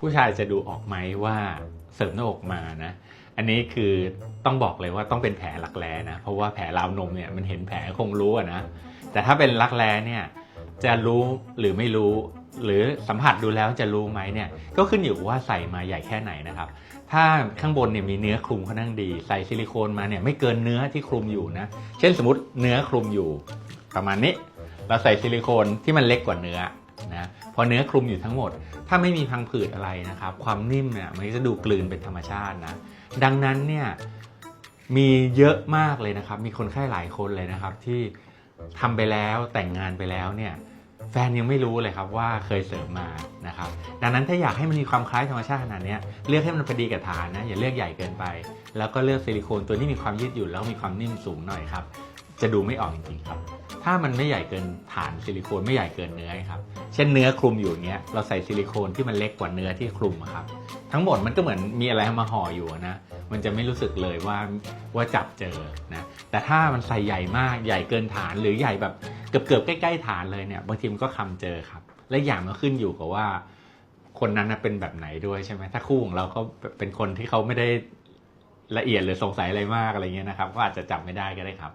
ผู้ชายจะดูออกไหมว่าเสริมหน้าอกมานะ อันนี้คือต้องบอกเลยว่าต้องเป็นแผลรักแร้นะ เพราะว่าแผลราวนมเนี่ยมันเห็นแผลคงรู้อะนะ แต่ถ้าเป็นรักแร้เนี่ยจะรู้หรือไม่รู้ หรือสัมผัสดูแล้วจะรู้ไหมเนี่ยก็ขึ้นอยู่ว่าใส่มาใหญ่แค่ไหนนะครับ ถ้าข้างบนเนี่ยมีเนื้อคลุมค่อนข้างดี ใส่ซิลิโคนมาเนี่ยไม่เกินเนื้อที่คลุมอยู่นะ เช่นสมมติเนื้อคลุมอยู่ ประมาณนี้ เราใส่ซิลิโคนที่มันเล็กกว่าเนื้อ นะพอเนื้อคลุมอยู่ทั้งหมด ถ้าไม่มีพังผืดอะไรนะครับ ความนิ่มเนี่ยมันจะดูกลืนเป็นธรรมชาตินะ ดังนั้นเนี่ยมีเยอะมากเลยนะครับ มีคนไข้หลายคนเลยนะครับ ที่ทำไปแล้วแต่งงานไปแล้วเนี่ยแฟนยังไม่รู้เลยครับว่าเคยเสริมมานะครับ ดังนั้นถ้าอยากให้มันมีความคล้ายธรรมชาติขนาดนี้เลือกให้มันพอดีกับฐานนะอย่าเลือกใหญ่เกินไป แล้วก็เลือกซิลิโคนตัวที่มีความยืดหยุ่นแล้วมีความนิ่มสูงหน่อยครับ จะดูไม่ออกจริงๆครับ ถ้ามันไม่ใหญ่เกินฐานซิลิโคนไม่ใหญ่เกินเนื้อครับเช่นเนื้อคลุมอยู่เงี้ยเราใส่ซิลิโคนที่มันเล็กกว่าเนื้อที่คลุมครับทั้งหมดมันก็เหมือนมีอะไรมาห่ออยู่นะมันจะไม่รู้สึกเลยว่าว่าจับเจอนะแต่ถ้ามันใส่ใหญ่มากใหญ่เกินฐานหรือใหญ่แบบเกือบเกือบใกล้ๆฐานเลยเนี่ยบางทีมันก็คำเจอครับและอย่างมันขึ้นอยู่กับว่า คนนั้นนะเป็นแบบไหนด้วยใช่ไหมถ้าคู่ของเราเขาเป็นคนที่เขาไม่ได้ละเอียดหรือสงสัยอะไรมากอะไรเงี้ยนะครับก็อาจจะจับไม่ได้ก็ได้ครับ